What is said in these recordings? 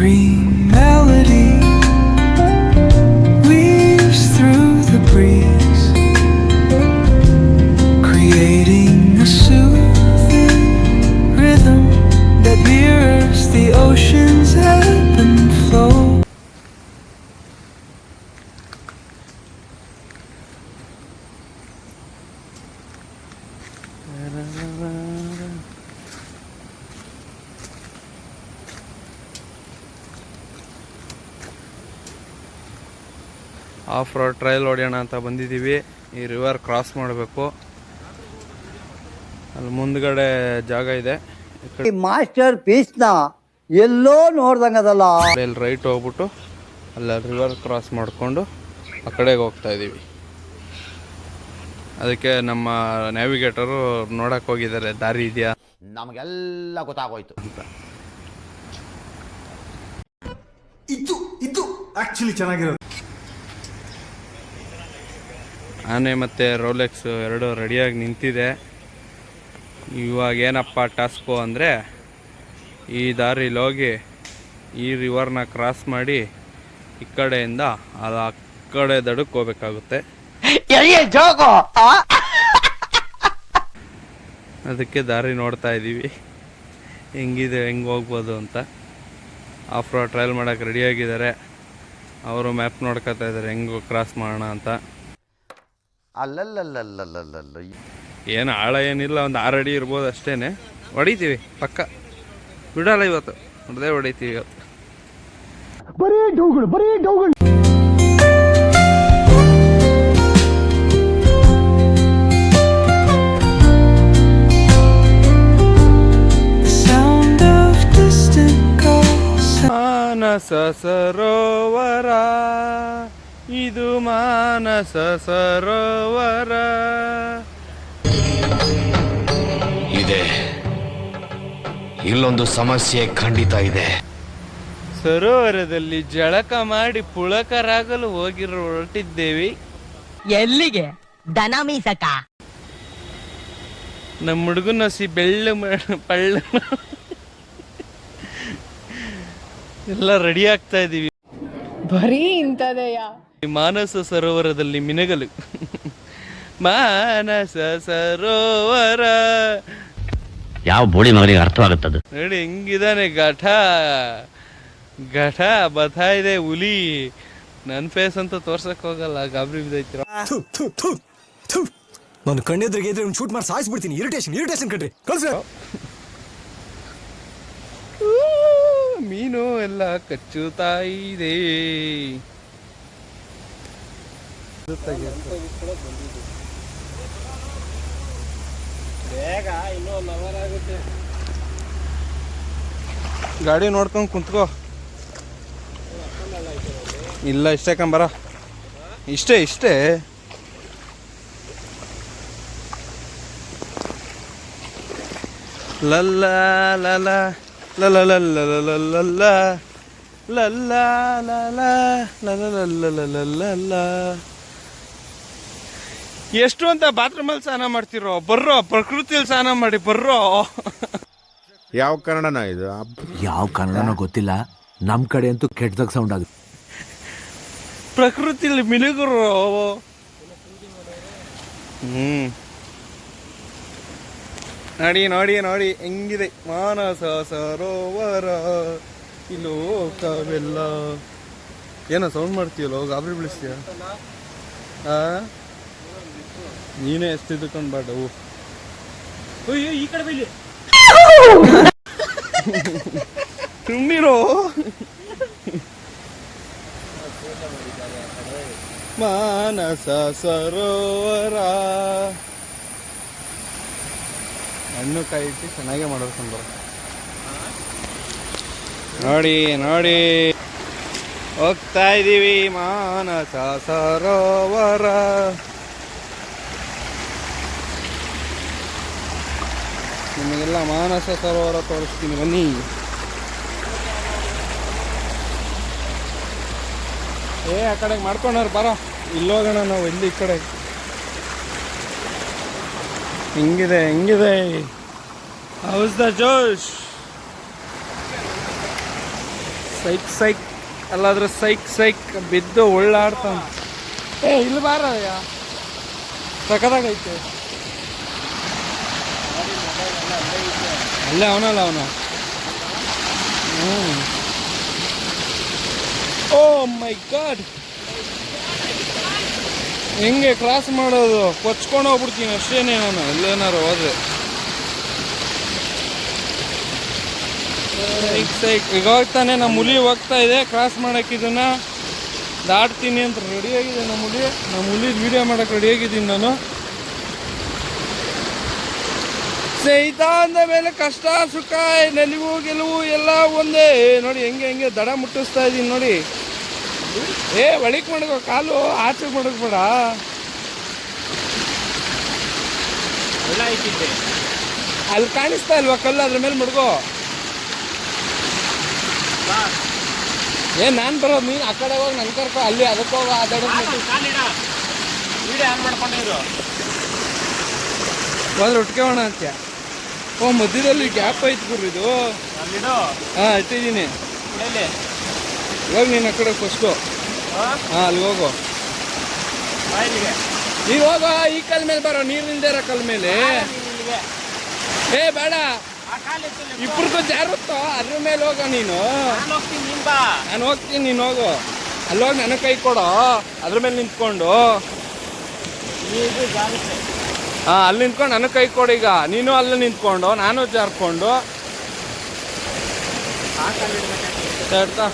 every melody. Off road trail ಹೊಡೆಯೋಣ ಅಂತ ಬಂದಿದ್ದೀವಿ. ಈ ರಿವರ್ ಕ್ರಾಸ್ ಮಾಡಬೇಕು. ಅಲ್ಲಿ ಮುಂದ್ಗಡೆ ಜಾಗ ಇದೆ. ಈ ಮಾಸ್ಟರ್ ಪೀಸ್ನ ಎಲ್ಲೋ ನೋಡ್ದಂಗದಲ್ಲ ಅಲ್ಲಿ ರೈಟ್ ಹೋಗ್ಬಿಟ್ಟು ಅಲ್ಲಿ ರಿವರ್ ಕ್ರಾಸ್ ಮಾಡಿಕೊಂಡು ಆ ಕಡೆಗೆ ಹೋಗ್ತಾ ಇದ್ದೀವಿ. ಅದಕ್ಕೆ ನಮ್ಮ ನ್ಯಾವಿಗೇಟರು ನೋಡಕ್ಕೆ ಹೋಗಿದ್ದಾರೆ. ದಾರಿ ಇದೆಯಾ? ನಮಗೆಲ್ಲ ಗೊತ್ತಾಗೋಯ್ತು. ಅಂತ ಇದು ಇದು ಆಕ್ಚುಲಿ ಚೆನ್ನಾಗಿರೋದು. ಆನೆ ಮತ್ತು ರೋಲೆಕ್ಸ್ ಎರಡು ರೆಡಿಯಾಗಿ ನಿಂತಿದೆ. ಇವಾಗ ಏನಪ್ಪ ಟಾಸ್ಕು ಅಂದರೆ ಈ ದಾರಿಲಿ ಹೋಗಿ ಈ ರಿವರ್ನ ಕ್ರಾಸ್ ಮಾಡಿ ಈ ಕಡೆಯಿಂದ ಅದು ಆ ಕಡೆ ದಡಕ್ಕೆ ಹೋಗ್ಬೇಕಾಗುತ್ತೆ. ಅದಕ್ಕೆ ದಾರಿ ನೋಡ್ತಾ ಇದ್ದೀವಿ. ಹೆಂಗಿದೆ ಹೆಂಗೆ ಹೋಗ್ಬೋದು ಅಂತ. ಆಫ್ ರೋಡ್ ಟ್ರಯಲ್ ಮಾಡೋಕ್ಕೆ ರೆಡಿಯಾಗಿದ್ದಾರೆ ಅವರು ಮ್ಯಾಪ್ ನೋಡ್ಕೊತಾ ಇದ್ದಾರೆ ಹೆಂಗೆ ಕ್ರಾಸ್ ಮಾಡೋಣ ಅಂತ. ಅಲ್ಲಲ್ಲಲ್ಲಲ್ಲಲ್ಲಲ್ಲ ಏನು ಆಳ ಏನಿಲ್ಲ ಒಂದು ಆರು ಅಡಿ ಇರ್ಬೋದು ಅಷ್ಟೇನೆ ಹೊಡಿತೀವಿ ಪಕ್ಕ ಬಿಡಲ್ಲ ಇವತ್ತು ಹೊಡೆದೇ ಹೊಡಿತೀವಿ ಇವತ್ತು ಸ ಸರೋವರ ಇದು ಮಾನಸ ಸರೋವರ. ಇದೆ. ಇಲ್ಲೊಂದು ಸಮಸ್ಯೆ ಖಂಡಿತ ಇದೆ. ಸರೋವರದಲ್ಲಿ ಜಳಕ ಮಾಡಿ ಪುಳಕರಾಗಲು ಹೋಗಿರೋ ಹೊರಟಿದ್ದೇವೆ. ಎಲ್ಲಿಗೆ? ದನ ಮೀಸಕ? ನಮ್ಮ ಹುಡುಗನ ಸಿ ಬೆಳ್ಳ ಮ- ಪಳ್ಳ ಎಲ್ಲ ರೆಡಿ ಆಗ್ತಾ ಇದ್ದೀವಿ ಬರೀ ಇಂಥದೆಯ? ಮಾನಸ ಸರೋವರದಲ್ಲಿ ಮಿನಗಲು. ಮಾನಸ ಸರೋವರ. ಯಾವ ಬೋಳಿ ಮಗನಿಗೆ ಅರ್ಥವಾಗುತ್ತದು? ನೋಡಿ ಹೆಂಗಿದಾನೆ ಘಟ. ಘಟ ಬತಾ ಇದೆ ಹುಲಿ. ನನ್ನ ಫೇಸ್ ಅಂತ ತೋರ್ಸಕ್ ಹೋಗಲ್ಲ ಗಾಬರಿ ಬಿದ್ದೈತಿರ ನಾನು ಕಣ್ಣೆದ್ರಿಗೆ ಇದ್ರೆ ಒಂದು ಶೂಟ್ ಮಾಡಿ ಸಾಯಿಸ್ಬಿಡ್ತೀನಿ ಇರಿಟೇಷನ್ ಇರಿಟೇಷನ್ ಕಣ್ರಿ. ಕಳ್ಸ. ಮೀನು ಎಲ್ಲ ಕಚ್ಚುತ್ತಾ ಇದೆ. ಗಾಡಿ ನೋಡ್ಕೊಂಡು ಕುಂತ್ಕೋ ಇಲ್ಲ ಇಷ್ಟೇ ಕಂಬರ ಇಷ್ಟೇ ಇಷ್ಟೇ ಲಲ್ಲ ಲಲ ಲಲ ಲಲ್ಲ ಲಲ್ಲ ಲಲ್ಲ ಲಲ್ಲ ಲಲ್ಲ ಲಲ್ಲ ಎಷ್ಟು ಅಂತ ಬಾತ್ರೂಮಲ್ಲಿ ಸ್ನಾನ ಮಾಡ್ತಿರೋ? ಬರ್ರೋ ಪ್ರಕೃತಿಯಲ್ಲಿ ಸ್ನಾನ ಮಾಡಿ ಬರ್ರೋ. ಯಾವ ಕನ್ನಡನ ಇದು? ಯಾವ ಕನ್ನಡನೋ ಗೊತ್ತಿಲ್ಲ. ನಮ್ಮ ಕಡೆ ಅಂತೂ ಕೆಟ್ಟದಾಗ ಸೌಂಡ್ ಆಗುತ್ತೆ. ಪ್ರಕೃತಿಯಲ್ಲಿ ಮಿನುಗುರು. ಹ್ಮ್. ನೋಡಿ ನೋಡಿ ನೋಡಿ. ಹೆಂಗಿದೆ? ಮಾನಸ ಸರೋವರ ಇಲ್ಲೋಕವೆಲ್ಲ ಏನೋ ಸೌಂಡ್ ಮಾಡ್ತೀಯಲ್ಲ ಗಾಬರಿ ಬಿಡಿಸ್ತೀಯ ಆ? ನೀನೇ ಎಷ್ಟು ಇದ್ಕೊಂಡು ಅಯ್ಯೋ ಈ ಕಡೆ ಬೈಲಿ ತುಂಬಿರೋ ಮಾನಸ ಸರೋವರ. ಹಣ್ಣು ಕಾಯಿ ಇಟ್ಟು ಚೆನ್ನಾಗೇ ಮಾಡೋದು ನೋಡಿ ನೋಡಿ. ಹೋಗ್ತಾ ಇದ್ದೀವಿ ಮಾನಸ ಸರೋವರ. ನಿಮಗೆಲ್ಲ ಮಾನಸ ಸರೋವರ ತೋರಿಸ್ತೀನಿ, ಬನ್ನಿ. ಏ, ಆ ಕಡೆಗೆ ಮಾಡ್ಕೊಂಡವ್ರು ಬರೋ. ಇಲ್ಲೋಗೋಣ ನಾವು ಇಲ್ಲಿ ಈ ಕಡೆ. ಹಿಂಗಿದೆ, ಹೆಂಗಿದೆ. ಹೌಸ್ ದ ಜೋಶ್ ಸೈಕ್ ಸೈಕ್. ಅಲ್ಲಾದ್ರೆ ಸೈಕ್ ಸೈಕ್ ಬಿದ್ದು ಒಳ್ಳಾಡ್ತಾನ ಏ, ಇಲ್ಲಿ ಬಾರಯ್ಯ. ಸಖತ್ತಾಗೈತೆ ಅಲ್ಲೇ, ಅವನಲ್ಲ ಅವನು. ಹ್ಞೂ ಓ ಮೈ ಗಾಡ್. ಹೆಂಗೆ ಕ್ರಾಸ್ ಮಾಡೋದು? ಕೊಚ್ಕೊಂಡು ಹೋಗ್ಬಿಡ್ತೀನಿ ಅಷ್ಟೇನೆ ನಾನು ಎಲ್ಲೇನಾರು ಹೋದ್ರೆ. ಈಗ ಹೋಗ್ತಾನೆ, ನಮ್ಮ ಹುಲಿ ಹೋಗ್ತಾ ಇದೆ ಕ್ರಾಸ್ ಮಾಡಕ್ಕೆ ಇದನ್ನ. ದಾಟ್ತೀನಿ ಅಂತ ರೆಡಿಯಾಗಿದೆ ನಮ್ಮ ಹುಲಿ. ನಮ್ಮ ಹುಲಿ ವೀಡಿಯೋ ಮಾಡಕ್ಕೆ ರೆಡಿಯಾಗಿದ್ದೀನಿ ನಾನು. ಸ್ನೇಹಿತ ಅಂದ ಮೇಲೆ ಕಷ್ಟ ಸುಖ ನೆಲಿವು ಗೆಲುವು ಎಲ್ಲ ಒಂದೇ. ನೋಡಿ ಹೆಂಗೆ ಹೆಂಗೆ ದಡ ಮುಟ್ಟಿಸ್ತಾ ಇದ್ದೀನಿ ನೋಡಿ. ಏ ಒಳಿಕ್ ಮಡಗೋ ಕಾಲು ಆಚೆ ಮಡಗ್ಬೇಡ ಅಲ್ಲಿ ಕಾಣಿಸ್ತಾ ಇಲ್ವಾ ಕಲ್ಲು ಅದ್ರ ಮೇಲೆ ಮಡ್ಗೋ ಏ ನಾನು ಬರೋ ನೀನು ಆ ಕಡೆ ಹೋಗಿ ನನ್ ಕರ್ಕೋ ಅಲ್ಲಿ ಅದಕ್ಕೆ ಹೋಗೋ ಆ ದಡ ಹೋದ್ರೆ ಉಟ್ಕೋಣ ಅಂತ್ಯ. ಓ ಮಧ್ಯದಲ್ಲಿ ಗ್ಯಾಪ್ ಐತಿ ಗುರು ಇದು. ಹಾಂ ಇಟ್ಟಿದ್ದೀನಿ ಇವಾಗ ನೀನು ಆ ಕಡೆ ಫಸ್ಟು ಹಾಂ? ಅಲ್ಲಿ ಹೋಗು. ನೀವು ಹೋಗೋ ಈ ಕಲ್ ಮೇಲೆ ಬರೋ ನೀರಿಲ್ದೇ ಇರೋ ಕಲ್ ಮೇಲೆ. ಏ ಬೇಡ. ಇಬ್ಬರಿಗೂ ಜಾರುತ್ತೋ ಅದ್ರ ಮೇಲೆ ಹೋಗೋ ನೀನು. ನಾನು ಹೋಗ್ತೀನಿ ನೀನು ಹೋಗು ಅಲ್ಲಿ ಹೋಗಿ. ನನಗೆ ಕೈ ಕೊಡೋ ಅದ್ರ ಮೇಲೆ ನಿಂತ್ಕೊಂಡು. ಹಾಂ ಅಲ್ಲಿ ನಿಂತ್ಕೊಂಡು ನನಗೆ ಕೈ ಕೊಡು ಈಗ. ನೀನು ಅಲ್ಲಿ ನಿಂತ್ಕೊಂಡು ನಾನು ಜಾರ್ಕೊಂಡು. ಹೇಳ್ತಾ?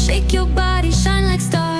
Shake your body, shine like star.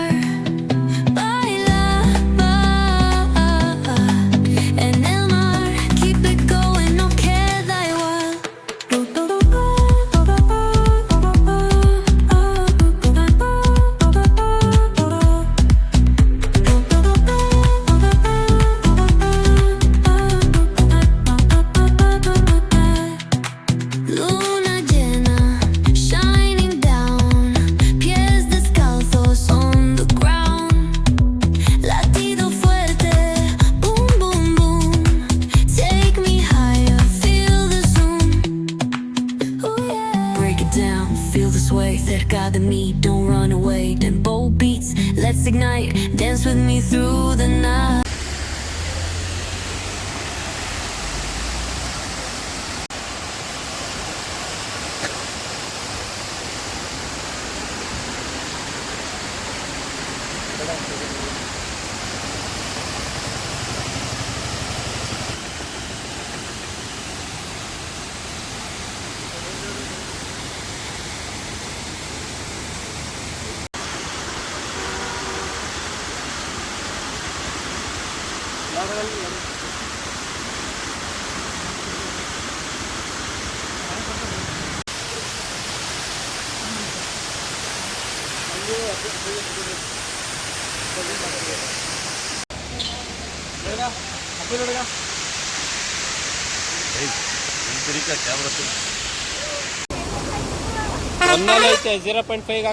Zero point फैक्का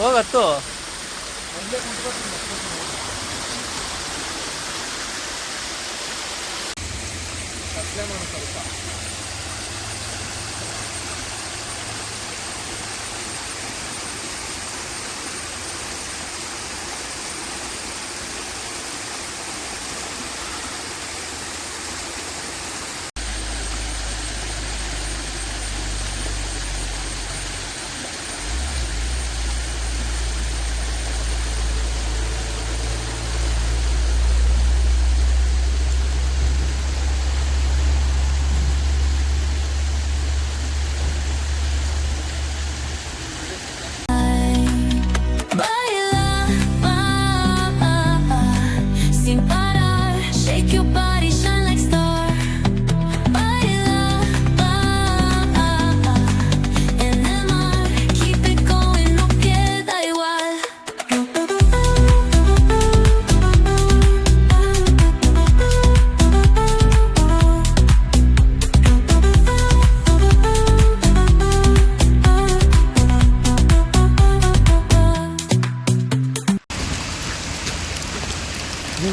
ಹೋಗತ್ತು. ಕಪ್ಲೇ ಮಾಡು ಸ್ವಲ್ಪ.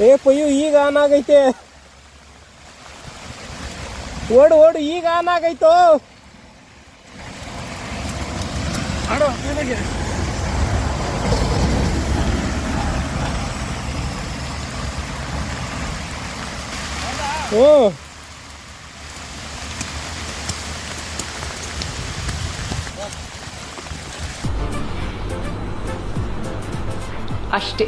ಏ ಪಯ್ಯು ಈಗ ಆನ್ ಆಗೈತೆ. ಓಡು ಓಡು ಈಗ ಆನ್ ಆಗೈತು. ಹ್ಞೂ ಅಷ್ಟೇ.